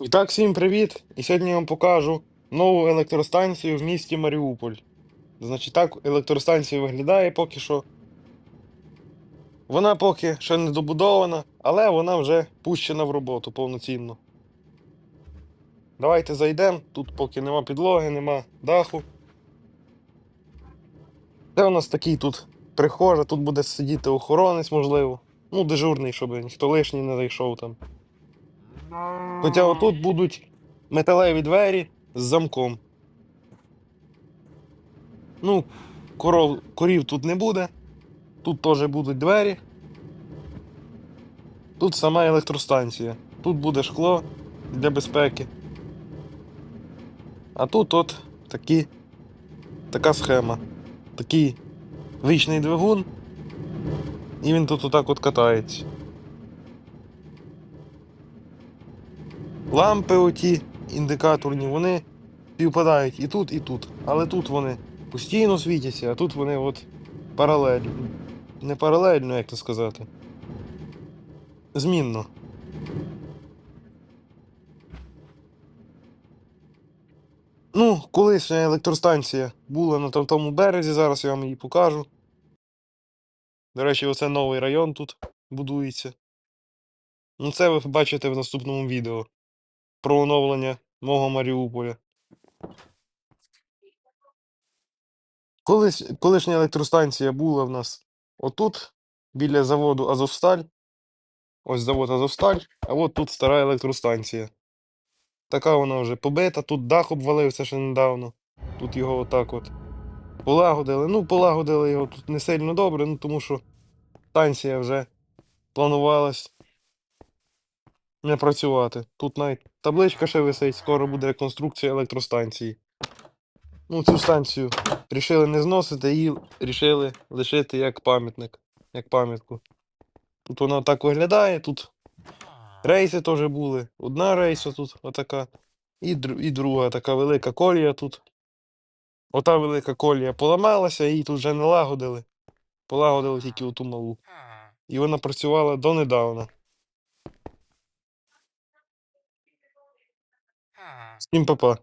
І так, всім привіт! І сьогодні я вам покажу нову електростанцію в місті Маріуполь. Значить, так електростанція виглядає поки що. Вона поки ще не добудована, але вона вже пущена в роботу повноцінно. Давайте зайдемо. Тут поки нема підлоги, нема даху. Це у нас такий тут прихожа, тут буде сидіти охоронець, можливо. Ну, дежурний, щоб ніхто лишній не зайшов там. Хоча отут будуть металеві двері з замком. Ну, коров, корів тут не буде. Тут теж будуть двері. Тут сама електростанція. Тут буде шкло для безпеки. А тут от такі, така схема. Такий вічний двигун. І він тут отак от катається. Лампи оті індикаторні, вони співпадають і тут, і тут. Але тут вони постійно світяться, а тут вони от паралельно. Не паралельно, як це сказати. Змінно. Ну, колишня електростанція була на тому березі, зараз я вам її покажу. До речі, оце новий район тут будується. Ну, це ви побачите в наступному відео про оновлення мого Маріуполя. Колись, колишня електростанція була в нас отут, біля заводу Азовсталь. Ось завод Азовсталь, а от тут стара електростанція. Така вона вже побита, тут дах обвалився ще недавно. Тут його отак от полагодили. Ну, полагодили його тут не сильно добре, ну тому що станція вже планувалась не працювати. Тут навіть табличка ще висить, скоро буде реконструкція електростанції. Ну, цю станцію рішили не зносити, її рішили лишити як пам'ятник, як пам'ятку. Тут вона так виглядає, тут рейси теж були. Одна рейса тут отака, і, і друга така велика колія тут. Ота велика колія поламалася, її тут вже не лагодили. Полагодили тільки оту малу. І вона працювала донедавна. Всім па-па.